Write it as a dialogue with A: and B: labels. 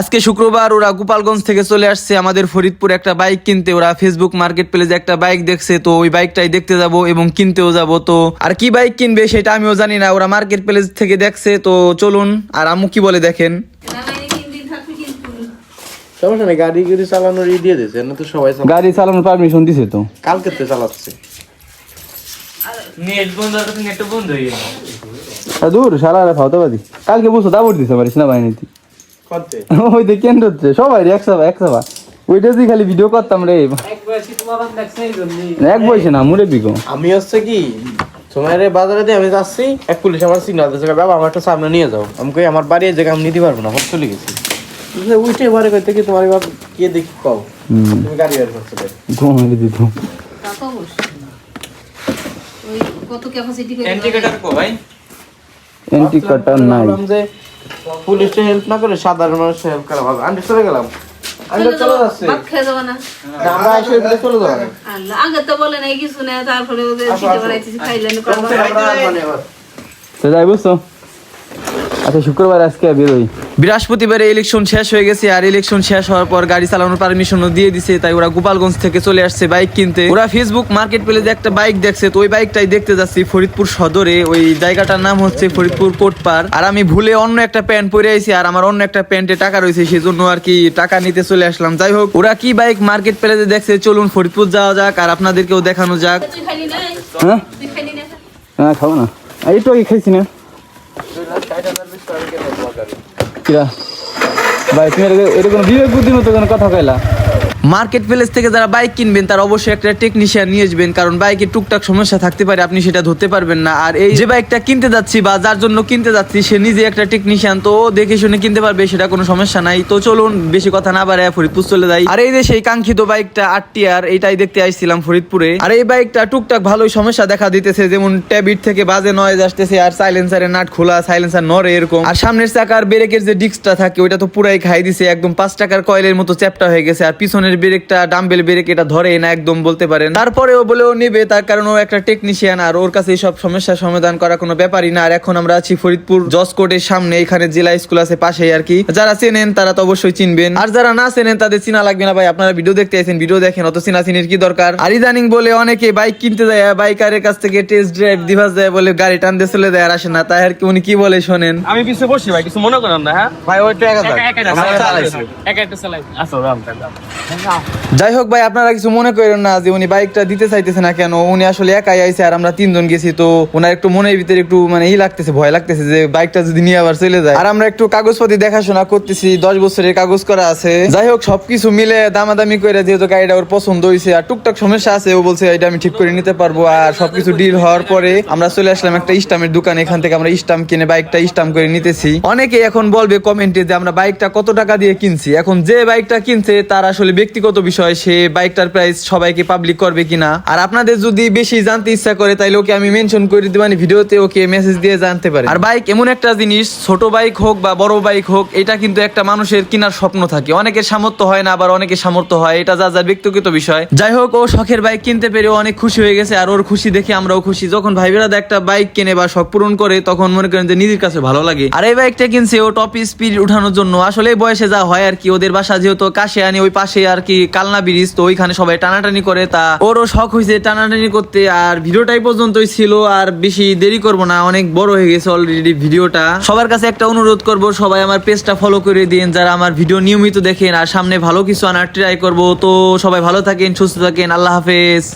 A: আজকে শুক্রবার ওরা গোপালগঞ্জ থেকে চলে আসছে আমাদের ফরিদপুর একটা বাইক কিনতে। ওরা ফেসবুক মার্কেট প্লেসে একটা বাইক দেখছে তো ওই বাইকটাই দেখতে যাব এবং কিনতেও যাব। তো আর কি বাইক কিনবে সেটা আমিও জানি না ওরা মার্কেট প্লেস থেকে দেখছে তো চলুন আর আম্মু কি বলে দেখেন?
B: সমস্যা নেই গাড়ি গাড়ি চালানোর ই দিয়ে দিয়েছে না তো সবাই
C: গাড়ি চালানোর পারমিশন দিছে তো।
B: কালকে তো চালাচ্ছে।
A: নেট বন্ধ নেট বন্ধ হয়ে
C: আর দূর সারা ফাওতা বাদি কালকে বসো দাবর দিছে পারিস না বাহিনীতে
B: করতে
C: ওই দেখ কেন্দ্র হচ্ছে সবাই রে একসাথে একসাথে ওইটা দিয়ে খালি ভিডিও করতাম রে। এক বয়সে না মুরে বিগো
B: আমি হচ্ছে কি সময় রে বাজারে দিয়ে আমি যাচ্ছি এক পুলিশ আমার সিগনাল দিচ্ছে বাবা আমার একটা সামনে নিয়ে যাও। আমি কই আমার বাড়ি এই জায়গা আমি নিতে পারব না হোক চলে গেছি। উঠে বারে কইতে কি তোমার বাপ কে দেখি কও। তুমি গাড়ি বের করছ
C: ঘুমাই দিত।
D: তা তো ওই কত ক্যাপাসিটি করে
A: এন্টিকেটার কো ভাই?
C: এন্টি কাটার নাই।
B: পুলিশটা হেল্প না করে সাধারণ মানুষের হেল্প করা ভালো। আমি চলে গেলাম। আমি চলে যাচ্ছি।
D: খেয়ে যাব না।
B: না, আমরা এসে চলে যাব।
D: আল্লাহ আগে তো বলে নাই কিছু না তারপরে ওদের দিতে। খাইলেন
B: মানে
C: তো যাই বুঝছ? আচ্ছা শুক্রবার আজকে বেরোই
A: বৃহস্পতিবারে ইলেকশন শেষ হয়ে গেছে আর ইলেকশন শেষ হওয়ার পর গাড়ি চালানোর পারমিশনও দিয়ে দিছে তাই ওরা গোপালগঞ্জ থেকে চলে আসছে বাইক কিনতে। ওরা ফেসবুক মার্কেট প্লেসে একটা বাইক দেখছে তো ওই বাইকটাই দেখতে যাচ্ছি ফরিদপুর সদরে। ওই জায়গাটার নাম হচ্ছে ফরিদপুর কোটপার আর আমি ভুলে অন্য একটা প্যান্ট পরে আইছি আর আমার অন্য একটা প্যান্টে টাকা রয়েছে সেই জন্য আর কি টাকা নিতে চলে আসলাম। যাই হোক ওরা কি বাইক মার্কেট প্লেসে দেখছে চলুন ফরিদপুর যাওয়া যাক আর আপনাদেরকেও দেখানো যাক।
C: হ্যাঁ?
D: তুই খাইলি না।
C: হ্যাঁ খাব না। একটু আগে খাইছি না। ভাই তুমি এরকম বিবেক বুদ্ধির মতো কোনো কথা কইলা?
A: মার্কেট প্লেস থেকে যারা বাইক কিনবেন, তারা অবশ্যই একটা টেকনিশিয়ান নিয়ে আসবেন, কারণ বাইকে টুকটাক সমস্যা থাকতে পারে, আপনি সেটা ধরতে পারবেন না। আর এই যে বাইকটা কিনতে যাচ্ছি বা যার জন্য কিনতে যাচ্ছি, সে নিজে একটা টেকনিশিয়ান তো দেখে শুনে কিনতে পারবে, সেটা কোনো সমস্যা নাই। তো চলুন, বেশি কথা না বাড়ায় ফরিদপুর চলে যাই। আর এই যে সেই কাঙ্ক্ষিত বাইকটা আট টিয়ার এইটাই দেখতে আসছিলাম ফরিদপুরে। আর এই বাইকটা টুকটাক ভালোই সমস্যা দেখা দিতেছে, যেমন ট্যাবিট থেকে বাজে নয়েজ আসতেছে, আর সাইলেন্সারের নাট খোলা সাইলেন্সার নড়ে এরকম। আর সামনের চাকার ব্রেকের যে ডিস্কটা থাকে, ওইটা তো পুরাই খাই দিছে, একদম পাঁচ টাকার কয়েলের মতো চ্যাপটা হয়ে গেছে, আর পিছনের ব্রেকটা ডাম্বেল ব্রেক এটা ধরে না একদম বলতে পারেন। তারপরেও বলে ও নেবে তার কারণ ও একটা টেকনিশিয়ান আর ওর কাছে সব সমস্যার সমাধান করা কোনো ব্যাপারই না। আর এখন আমরা আছি ফরিদপুর জজ কোর্টের সামনে এখানে জেলা স্কুল আছে পাশেই আর কি। যারা চেনেন তারা তো অবশ্যই চিনবেন। আর যারা না চেনেন তাদের চিনা লাগবে না ভাই আপনারা ভিডিও দেখতে আছেন ভিডিও দেখেন অত চিনা চিনির কি দরকার? আর ইদানিং বলে অনেকে বাইক কিনতে যায় বাইকারের কাছ থেকে টেস্ট ড্রাইভ দিভাস দেয় বলে গাড়ি টানতে চলে যায় আর আসে না। তাই আর কি উনি কি বলে শোনেন?
E: আমি পিছনে বসি ভাই কিছু মনে করেন না হ্যাঁ?
B: ভাই ওইটা একা।
E: একা
B: আমরা চালাইছি।
E: একা একটা চালাই আসো রাম।
A: যাই হোক ভাই, আপনারা কিছু মনে করেন না যে উনি বাইকটা দিতে চাইতেছে না কেন? উনি আসলে একাই আইছে আর আমরা তিনজন গেছি, তো ওনার একটু মনের ভিতরে একটু মানে ই লাগতেছে, ভয় লাগতেছে যে বাইকটা যদি নিয়ে আবার চলে যায়। আর আমরা একটু কাগজপাতি দেখাশোনা করতেছি, দশ বছরের কাগজ করা আছে। যাই হোক, সবকিছু মিলে দামাদামি করে যেহেতু গাড়িটা ওর পছন্দ হয়েছে আর টুকটাক সমস্যা আছে, ও বলছে এটা আমি ঠিক করে নিতে পারব, আর সবকিছু ডিল হওয়ার পরে আমরা চলে আসলাম একটা স্টামের দোকান, এখান থেকে আমরা স্টাম কিনে বাইকটা স্টাম করে নিতেছি। অনেকে এখন বলবে কমেন্টে যে আমরা বাইকটা কত টাকা দিয়ে কিনছি? এখন যে বাইকটা কিনছে, তার আসলে ব্যক্তিগত বিষয়, সে বাইকটার প্রাইস সবাইকে পাবলিক করবে কিনা? আর আপনাদের যদি বেশি জানতে ইচ্ছা করে, তাইলে ওকে আমি মেনশন করে দিবানি ভিডিওতে ওকে মেসেজ দিয়ে জানতে পারে। আর বাইক এমন একটা জিনিস, ছোট বাইক হোক বা বড় বাইক হোক, এটা কিন্তু একটা মানুষের কেনার স্বপ্ন থাকে। অনেকের সামর্থ্য হয় না, আবার অনেকের সামর্থ্য হয়, এটা যা যার ব্যক্তিগত বিষয়। যাই হোক, ও শখের বাইক কিনতে পেরে অনেক খুশি হয়ে গেছে, আর ওর খুশি দেখে আমরাও খুশি। যখন ভাই বেড়াদা একটা বাইক কেনে বা শখ পূরণ করে, তখন মনে করেন যে নিজের কাছে ভালো লাগে। আর এই বাইকটা কিনছে ও টপ স্পিড উঠানোর জন্য। আসলে বয়সে যা হয় আর কি, ওদের বাসা যেহেতু কাশে আনি ওই পাশে আর কি কালনা ব্রিজ, তো ওইখানে সবাই টানাটানি করে, তা ওরও শখ হয়েছে টানাটানি করতে, আর ভিডিওটাই পর্যন্তই ছিল, আর বেশি দেরি করব না, অনেক বড় হয়ে গেছে অলরেডি ভিডিওটা। সবার কাছে একটা অনুরোধ করব, সবাই আমার পেজটা ফলো করে দিন যারা আমার ভিডিও নিয়মিত দেখেন, আর সামনে ভালো কিছু আনার ট্রাই করব, তো সবাই ভালো থাকেন, সুস্থ থাকেন, আল্লাহ হাফেজ।